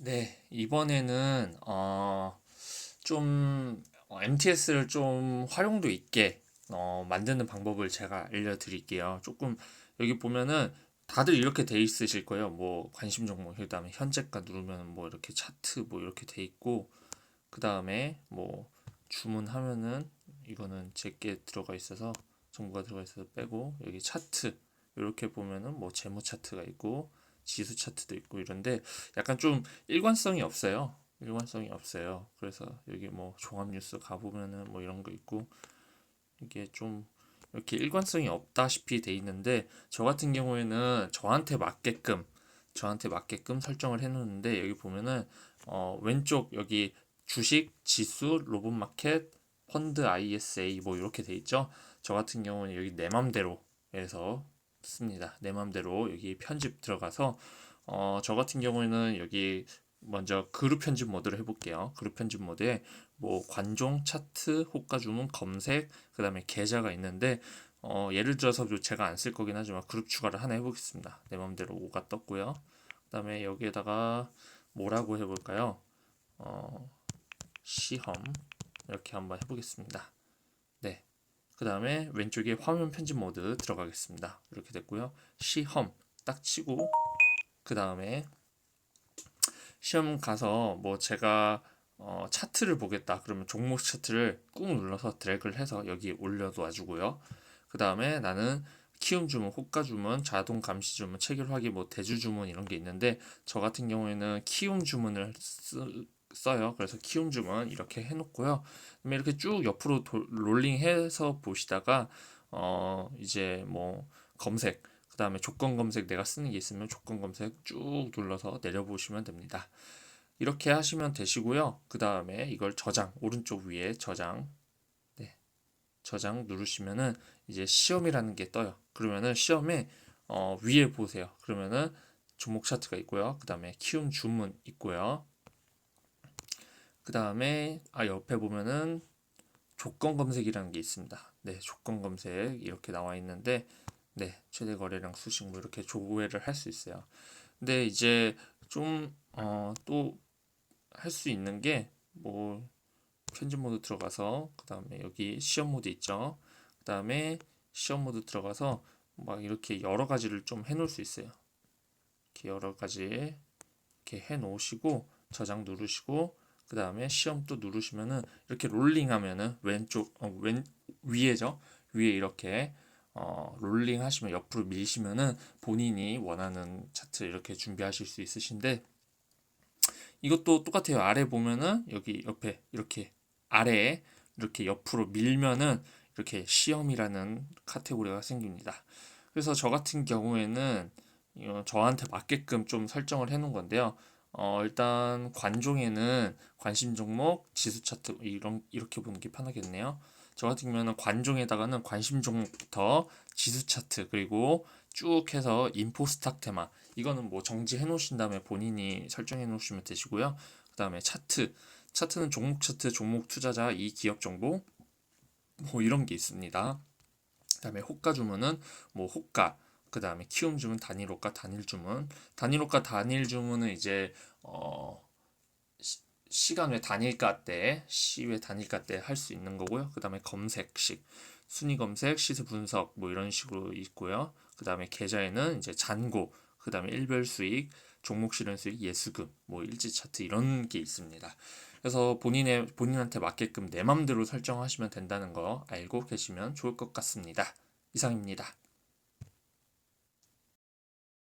네, 이번에는 어, 좀 어, MTS를 좀 활용도 있게 어, 만드는 방법을 제가 알려드릴게요. 조금 여기 보면은 다들 이렇게 돼 있으실 거예요. 뭐 관심 종목, 그다음에 현재가 누르면 뭐 이렇게 차트 뭐 이렇게 돼 있고, 그 다음에 뭐 주문하면은 이거는 제게 들어가 있어서 정보가 들어가 있어서 빼고 여기 차트 이렇게 보면은 뭐 재무 차트가 있고 지수 차트도 있고 이런데 약간 좀 일관성이 없어요. 일관성이 없어요. 그래서 여기 뭐 종합 뉴스 가보면은 뭐 이런 거 있고 이게 좀 이렇게 일관성이 없다시피 돼 있는데 저 같은 경우에는 저한테 맞게끔 저한테 맞게끔 설정을 해 놓는데 여기 보면은 어 왼쪽 여기 주식, 지수, 로봇 마켓, 펀드 ISA 뭐 이렇게 돼 있죠. 저 같은 경우는 여기 내 맘대로 해서 씁니다. 내 맘대로 여기 편집 들어가서 어, 저 같은 경우에는 여기 먼저 그룹 편집 모드를 해볼게요. 그룹 편집 모드에 뭐 관종, 차트, 호가 주문, 검색, 그 다음에 계좌가 있는데 어, 예를 들어서 제가 안 쓸 거긴 하지만 그룹 추가를 하나 해보겠습니다. 내 맘대로 5가 떴고요. 그 다음에 여기에다가 뭐라고 해볼까요? 어, 시험 이렇게 한번 해보겠습니다. 네. 그 다음에 왼쪽에 화면 편집 모드 들어가겠습니다. 이렇게 됐고요. 시험 딱 치고 그 다음에 시험 가서 뭐 제가 어, 차트를 보겠다. 그러면 종목 차트를 꾹 눌러서 드래그를 해서 여기 올려놔 주고요. 그 다음에 나는 키움 주문, 호가 주문, 자동 감시 주문, 체결 확인, 뭐 대주 주문 이런 게 있는데 저 같은 경우에는 키움 주문을 쓰, 써요. 그래서 키움 주문 이렇게 해놓고요. 이렇게 쭉 옆으로 도, 롤링해서 보시다가 어 이제 뭐 검색 그 다음에 조건 검색 내가 쓰는 게 있으면 조건 검색 쭉 눌러서 내려보시면 됩니다. 이렇게 하시면 되시고요. 그 다음에 이걸 저장 오른쪽 위에 저장 네 저장 누르시면은 이제 시험이라는 게 떠요. 그러면은 시험에 어, 위에 보세요. 그러면은 종목 차트가 있고요. 그 다음에 키움 주문 있고요. 그 다음에 아 옆에 보면은 조건 검색이라는 게 있습니다. 네, 조건 검색 이렇게 나와 있는데 네, 최대 거래량 수식 뭐 이렇게 조회를 할 수 있어요. 근데 이제 좀 어, 또 할 수 있는 게 뭐 편집 모드 들어가서 그 다음에 여기 시험 모드 있죠. 그 다음에 시험 모드 들어가서 막 이렇게 여러 가지를 좀 해 놓을 수 있어요. 이렇게 여러 가지 이렇게 해 놓으시고 저장 누르시고 그 다음에 시험 또 누르시면은 이렇게 롤링 하면은 왼쪽 어, 왼 위에죠? 위에 이렇게 어, 롤링 하시면 옆으로 밀시면은 본인이 원하는 차트 이렇게 준비하실 수 있으신데 이것도 똑같아요. 아래 보면은 여기 옆에 이렇게 아래에 이렇게 옆으로 밀면은 이렇게 시험이라는 카테고리가 생깁니다. 그래서 저 같은 경우에는 어, 저한테 맞게끔 좀 설정을 해 놓은 건데요 어, 일단 관종에는 관심 종목, 지수 차트 이런 이렇게 보는 게 편하겠네요. 저 같은 경우는 관종에다가는 관심 종목부터 지수 차트 그리고 쭉 해서 인포 스탁 테마 이거는 뭐 정지해 놓으신 다음에 본인이 설정해 놓으시면 되시고요. 그다음에 차트 차트는 종목 차트, 종목 투자자, 이 기업 정보 뭐 이런 게 있습니다. 그다음에 호가 주문은 뭐 호가 그 다음에 키움 주문, 단일 호가, 단일 주문. 단일 호가, 단일 주문은 이제 어 시, 간외 단일가 때, 시외 단일가 때 할 수 있는 거고요. 그 다음에 검색식, 순위 검색, 시세 분석 뭐 이런 식으로 있고요. 그 다음에 계좌에는 이제 잔고, 그 다음에 일별 수익, 종목 실현 수익, 예수금, 뭐 일지 차트 이런 게 있습니다. 그래서 본인의 본인한테 맞게끔 내 맘대로 설정하시면 된다는 거 알고 계시면 좋을 것 같습니다. 이상입니다.